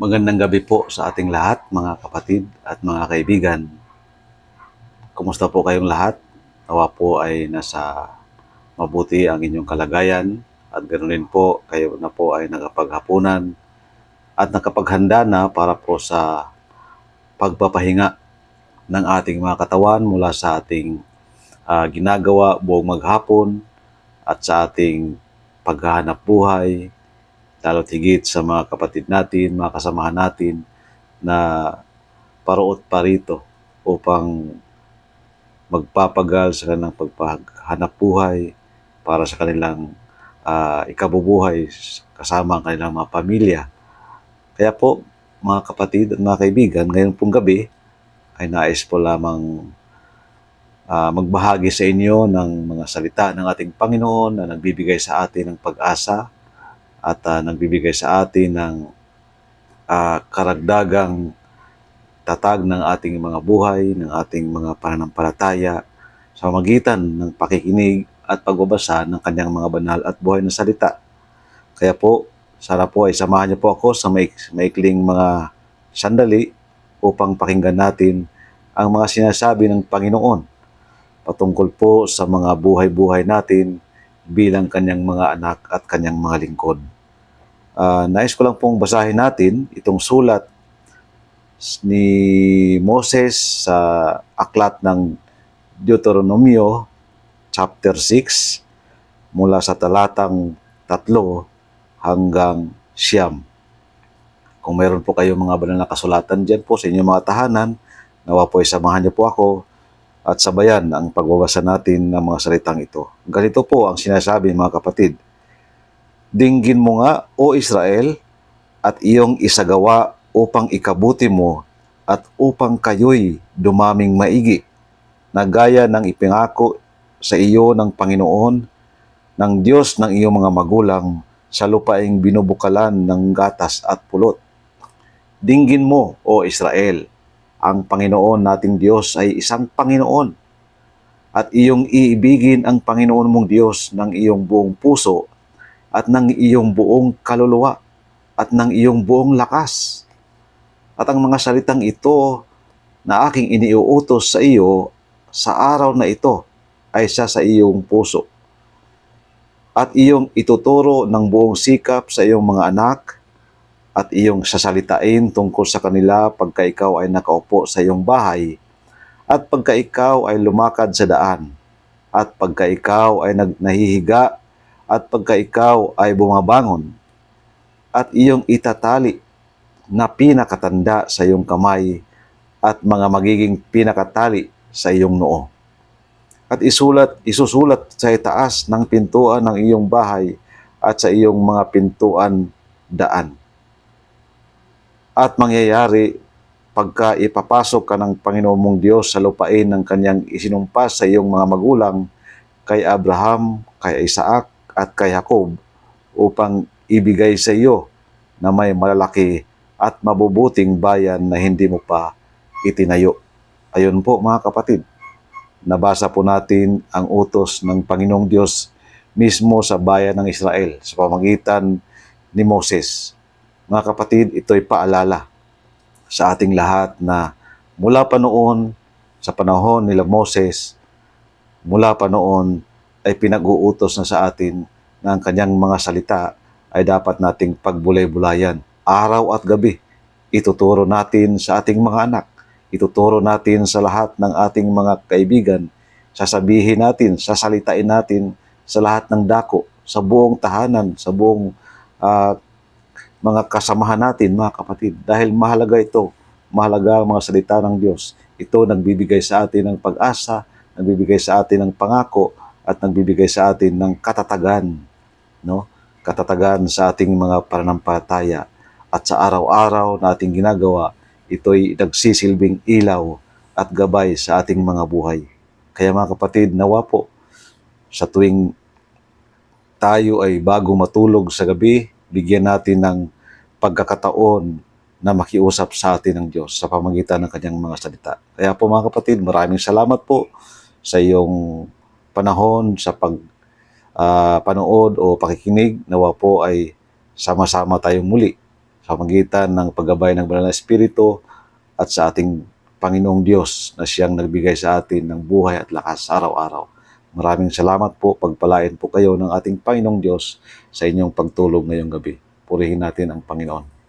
Magandang gabi po sa ating lahat, mga kapatid at mga kaibigan. Kumusta po kayong lahat? Nawa po ay nasa mabuti ang inyong kalagayan at ganoon din po kayo na po ay nakapaghapunan at nakapaghanda na para po sa pagpapahinga ng ating mga katawan mula sa ating ah, ginagawa buong maghapon at sa ating paghahanap buhay, lalo't higit sa mga kapatid natin, mga kasamahan natin na paroot pa rito upang magpapagal sa kanilang paghahanap buhay para sa kanilang ah, ikabubuhay kasama ang kanilang mga pamilya. Kaya po, mga kapatid at mga kaibigan, ngayon pong gabi ay nais po lamang ah, magbahagi sa inyo ng mga salita ng ating Panginoon na nagbibigay sa atin ng pag-asa at ah, nagbibigay sa atin ng ah, karagdagang tatag ng ating mga buhay, ng ating mga pananampalataya sa magitan ng pakikinig at pagbabasa ng kanyang mga banal at buhay na salita. Kaya po, sana po ay samahan niyo po ako sa maik maikling mga sandali upang pakinggan natin ang mga sinasabi ng Panginoon patungkol po sa mga buhay-buhay natin bilang kanyang mga anak at kanyang mga lingkod. Ah, nais ko lang pong basahin natin itong sulat ni Moses sa aklat ng Deuteronomio chapter 6 mula sa talatang 3 hanggang siyam. Kung meron po kayong mga banal na kasulatan dyan po sa inyong mga tahanan, nawa po ay samahan niyo po ako at sabayan ang pagbabasa natin ng mga salitang ito. Ganito po ang sinasabi mga kapatid. Dinggin mo nga, O Israel, at iyong isagawa upang ikabuti mo at upang kayo'y dumaming maigi, na gaya ng ipingako sa iyo ng Panginoon, ng Diyos ng iyong mga magulang, sa lupaing binubukalan ng gatas at pulot. Dinggin mo, O Israel, ang Panginoon nating Diyos ay isang Panginoon at iyong iibigin ang Panginoon mong Diyos ng iyong buong puso at ng iyong buong kaluluwa at ng iyong buong lakas. At ang mga salitang ito na aking iniuutos sa iyo sa araw na ito ay sa sa iyong puso. At iyong ituturo ng buong sikap sa iyong mga anak at iyong sasalitain tungkol sa kanila pagka ikaw ay nakaupo sa iyong bahay at pagka ikaw ay lumakad sa daan at pagka ikaw ay nahihiga at pagka ikaw ay bumabangon at iyong itatali na pinakatanda sa iyong kamay at mga magiging pinakatali sa iyong noo. At isulat, isusulat sa itaas ng pintuan ng iyong bahay at sa iyong mga pintuan daan. At mangyayari pagka ipapasok ka ng Panginoon mong Diyos sa lupain ng kanyang isinumpas sa iyong mga magulang kay Abraham, kay Isaac at kay Jacob upang ibigay sa iyo na may malalaki at mabubuting bayan na hindi mo pa itinayo. Ayun po mga kapatid, nabasa po natin ang utos ng Panginoong Diyos mismo sa bayan ng Israel sa pamagitan ni Moses. Mga kapatid, ito'y paalala sa ating lahat na mula pa noon sa panahon nila Moses, mula pa noon ay pinag-uutos na sa atin na ang kanyang mga salita ay dapat nating pagbulay-bulayan araw at gabi. Ituturo natin sa ating mga anak, ituturo natin sa lahat ng ating mga kaibigan, sasabihin natin, sasalitain natin sa lahat ng dako, sa buong tahanan, sa buong ah, mga kasamahan natin, mga kapatid. Dahil mahalaga ito, mahalaga ang mga salita ng Diyos. Ito nagbibigay sa atin ng pag-asa, nagbibigay sa atin ng pangako, at nagbibigay sa atin ng katatagan, no? Katatagan sa ating mga pananampalataya. At sa araw-araw na ating ginagawa, ito'y nagsisilbing ilaw at gabay sa ating mga buhay. Kaya mga kapatid, nawa po, sa tuwing tayo ay bago matulog sa gabi, bigyan natin ng pagkakataon na makiusap sa atin ng Diyos sa pamagitan ng kanyang mga salita. Kaya po mga kapatid, maraming salamat po sa iyong panahon sa pag ah, panood o pakikinig. Nawa po ay sama-sama tayong muli sa magitan ng paggabay ng Banal na Espiritu at sa ating Panginoong Diyos na siyang nagbigay sa atin ng buhay at lakas araw-araw. Maraming salamat po, pagpalain po kayo ng ating Panginoong Diyos sa inyong pagtulog ngayong gabi. Purihin natin ang Panginoon.